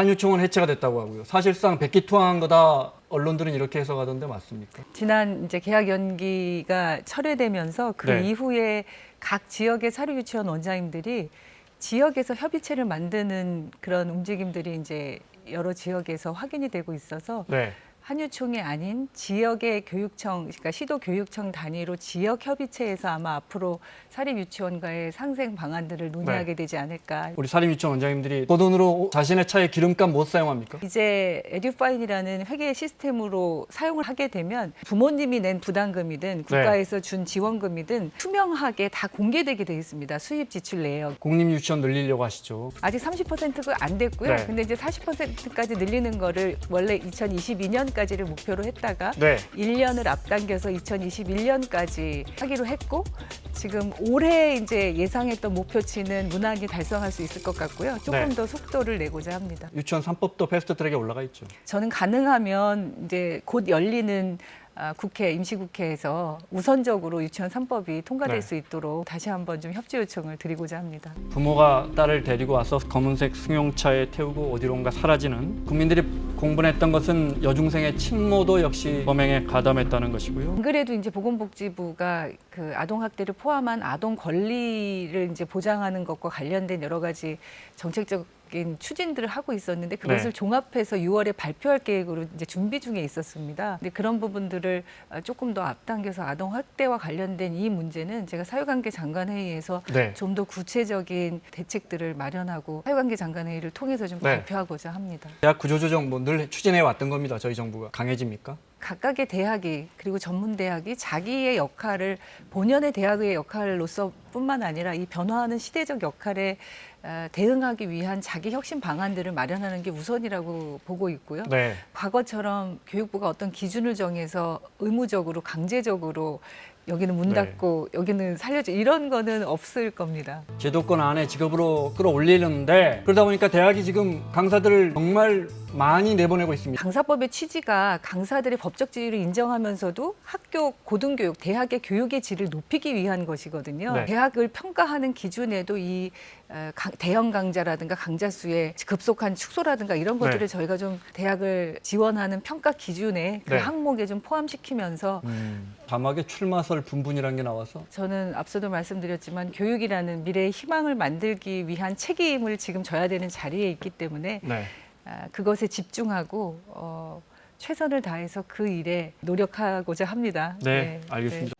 한유총은 해체가 됐다고 하고요. 사실상 백기투항한 거다 언론들은 이렇게 해석하던데 맞습니까? 지난 이제 계약 연기가 철회되면서 그 네. 이후에 각 지역의 사립 유치원 원장님들이 지역에서 협의체를 만드는 그런 움직임들이 이제 여러 지역에서 확인이 되고 있어서 네. 한유총이 아닌 지역의 교육청, 그러니까 시도 교육청 단위로 지역 협의체에서 아마 앞으로 사립 유치원과의 상생 방안들을 논의하게 되지 않을까. 우리 사립유치원 원장님들이 그 돈으로 자신의 차에 기름값 못 사용합니까? 이제 에듀파인이라는 회계 시스템으로 사용을 하게 되면 부모님이 낸 부담금이든 국가에서 준 지원금이든 투명하게 다 공개되게 돼 있습니다. 수입 지출 내역. 공립유치원 늘리려고 하시죠. 아직 30%가 안 됐고요. 네. 근데 이제 40%까지 늘리는 거를 원래 2022년 까지를 목표로 했다가 네. 1년을 앞당겨서 2021년까지 하기로 했고 지금 올해 이제 예상했던 목표치는 무난히 달성할 수 있을 것 같고요. 조금 네. 더 속도를 내고자 합니다. 유치원 3법도 패스트 트랙에 올라가 있죠. 저는 가능하면 이제 곧 열리는 아, 국회 임시국회에서 우선적으로 유치원 3법이 통과될 네. 수 있도록 다시 한번 좀 협조 요청을 드리고자 합니다. 부모가 딸을 데리고 와서 검은색 승용차에 태우고 어디론가 사라지는 국민들이 공분했던 것은 여중생의 친모도 역시 범행에 가담했다는 것이고요. 안 그래도 이제 보건복지부가 그 아동 학대를 포함한 아동 권리를 이제 보장하는 것과 관련된 여러 가지 정책적 인 추진들을 하고 있었는데 그것을 네. 종합해서 6월에 발표할 계획으로 이제 준비 중에 있었습니다. 근데 그런 부분들을 아, 조금 더 앞당겨서 아동 학대와 관련된 이 문제는 제가 사회관계 장관 회의에서 네. 좀더 구체적인 대책들을 마련하고 사회관계 장관 회의를 통해서 좀 네. 발표하고자 합니다. 대학 구조조정 뭐늘 추진해 왔던 겁니다. 저희 정부가 강해집니까? 각각의 대학이 그리고 전문 대학이 자기의 역할을 본연의 대학의 역할로서뿐만 아니라 이 변화하는 시대적 역할에 어, 대응하기 위한 자기 혁신 방안들을 마련하는 게 우선이라고 보고 있고요. 네. 과거처럼 교육부가 어떤 기준을 정해서 의무적으로 강제적으로 여기는 문 네. 닫고 여기는 살려줘 이런 거는 없을 겁니다. 제도권 안에 직업으로 끌어올리는데 그러다 보니까 대학이 지금 강사들을 정말 많이 내보내고 있습니다. 강사법의 취지가 강사들의 법적 지위를 인정하면서도 학교 고등교육, 대학의 교육의 질을 높이기 위한 것이거든요. 네. 대학을 평가하는 기준에도 이 어, 강- 대형 강좌라든가 강좌 수의 급속한 축소라든가 이런 네. 것들을 저희가 좀 대학을 지원하는 평가 기준에 그 네. 항목에 좀 포함시키면서 음, 자막에 출마설 분분이라는 게 나와서 저는 앞서도 말씀드렸지만 교육이라는 미래의 희망을 만들기 위한 책임을 지금 져야 되는 자리에 있기 때문에 네. 아, 그것에 집중하고 어, 최선을 다해서 그 일에 노력하고자 합니다. 네, 알겠습니다.